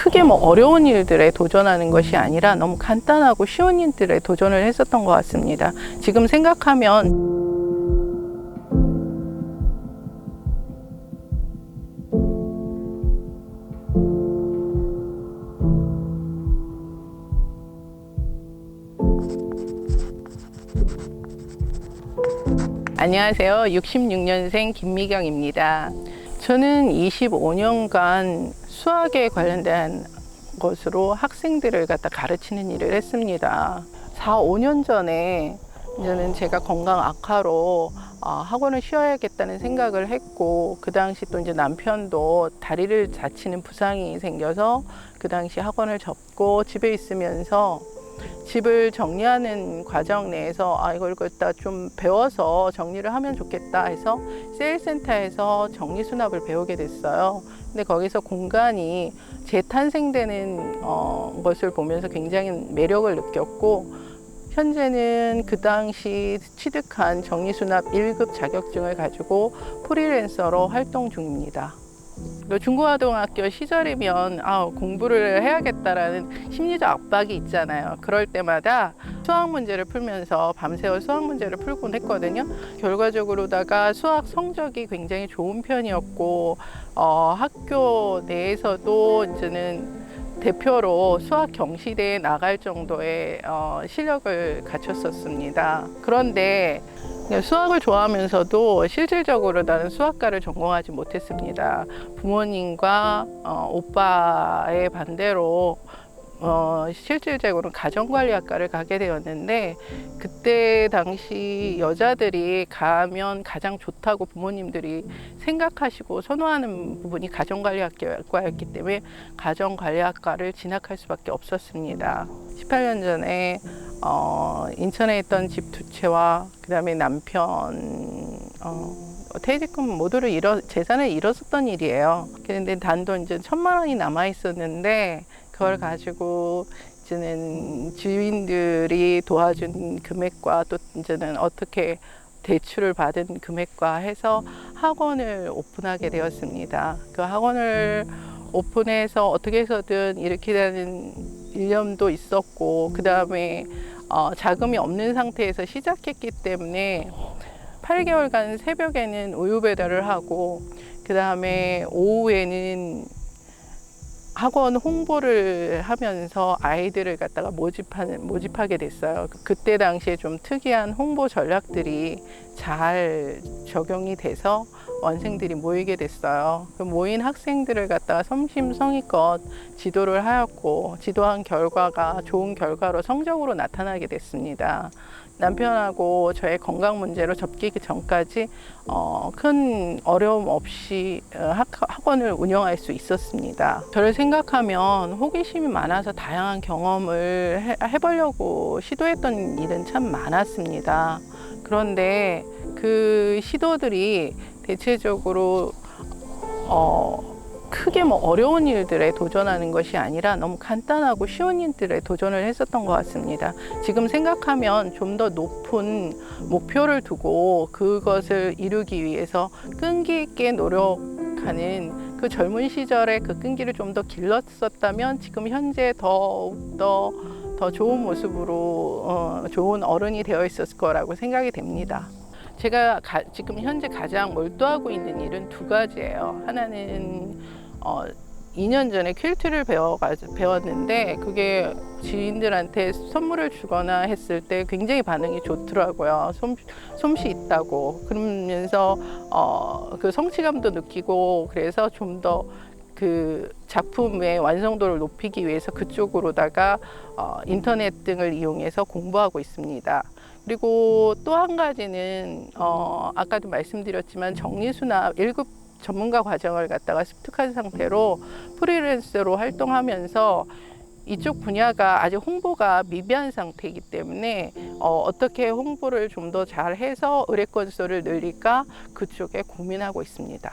크게 뭐 어려운 일들에 도전하는 것이 아니라 너무 간단하고 쉬운 일들에 도전을 했었던 것 같습니다. 지금 생각하면 안녕하세요. 66년생 김미경입니다. 저는 25년간 수학에 관련된 것으로 학생들을 갖다 가르치는 일을 했습니다. 4, 5년 전에 저는 제가 건강 악화로 어, 학원을 쉬어야겠다는 생각을 했고 그 당시 또 이제 남편도 다리를 다치는 부상이 생겨서 그 당시 학원을 접고 집에 있으면서 집을 정리하는 과정 내에서 아 이걸 갖다 좀 배워서 정리를 하면 좋겠다 해서 세일센터에서 정리 수납을 배우게 됐어요. 근데 거기서 공간이 재탄생되는 어, 것을 보면서 굉장히 매력을 느꼈고 현재는 그 당시 취득한 정리수납 1급 자격증을 가지고 프리랜서로 활동 중입니다. 그 중고등학교 시절이면 아, 공부를 해야겠다라는 심리적 압박이 있잖아요. 그럴 때마다 수학 문제를 풀면서 밤새워 수학 문제를 풀곤 했거든요. 결과적으로다가 수학 성적이 굉장히 좋은 편이었고 어, 학교 내에서도 이제는 대표로 수학 경시대에 나갈 정도의 어, 실력을 갖췄었습니다. 그런데 수학을 좋아하면서도 실질적으로 나는 수학과를 전공하지 못했습니다. 부모님과 어, 오빠의 반대로 어, 실질적으로 가정관리학과를 가게 되었는데 그때 당시 여자들이 가면 가장 좋다고 부모님들이 생각하시고 선호하는 부분이 가정관리학과였기 때문에 가정관리학과를 진학할 수밖에 없었습니다. 18년 전에 어, 인천에 있던 집 두 채와 그다음에 남편 어, 퇴직금 모두를 잃어 재산을 잃었었던 일이에요. 그런데 단돈 이제 천만 원이 남아 있었는데 그걸 가지고 이제는 주인들이 도와준 금액과 또 이제는 어떻게 대출을 받은 금액과 해서 학원을 오픈하게 되었습니다. 그 학원을 오픈해서 어떻게 해서든 일으키려는 일념도 있었고 그 다음에 어, 자금이 없는 상태에서 시작했기 때문에 8개월간 새벽에는 우유 배달을 하고 그 다음에 오후에는 학원 홍보를 하면서 아이들을 갖다가 모집하는 모집하게 됐어요. 그때 당시에 좀 특이한 홍보 전략들이 잘 적용이 돼서 원생들이 모이게 됐어요. 그 모인 학생들을 갖다가 성심성의껏 지도를 하였고 지도한 결과가 좋은 결과로 성적으로 나타나게 됐습니다. 남편하고 저의 건강 문제로 접기기 전까지 어, 큰 어려움 없이 어, 학, 학원을 운영할 수 있었습니다. 저를 생각하면 호기심이 많아서 다양한 경험을 해, 해보려고 시도했던 일은 참 많았습니다. 그런데 그 시도들이 대체적으로 어, 크게 뭐 어려운 일들에 도전하는 것이 아니라 너무 간단하고 쉬운 일들에 도전을 했었던 것 같습니다. 지금 생각하면 좀 더 높은 목표를 두고 그것을 이루기 위해서 끈기 있게 노력하는 그 젊은 시절에 그 끈기를 좀 더 길렀었다면 지금 현재 더욱더 더 좋은 모습으로 어, 좋은 어른이 되어 있었을 거라고 생각이 됩니다. 제가 가, 지금 현재 가장 몰두하고 있는 일은 두 가지예요. 하나는 어, 2년 전에 퀼트를 배워 배웠는데 그게 지인들한테 선물을 주거나 했을 때 굉장히 반응이 좋더라고요. 솜, 솜씨 있다고 그러면서 어, 그 성취감도 느끼고 그래서 좀더 그 작품의 완성도를 높이기 위해서 그쪽으로다가 어, 인터넷 등을 이용해서 공부하고 있습니다. 그리고 또 한 가지는 어, 아까도 말씀드렸지만 정리수납 1급 전문가 과정을 갖다가 습득한 상태로 프리랜서로 활동하면서 이쪽 분야가 아직 홍보가 미비한 상태이기 때문에 어, 어떻게 홍보를 좀 더 잘해서 의뢰 건수를 늘릴까 그쪽에 고민하고 있습니다.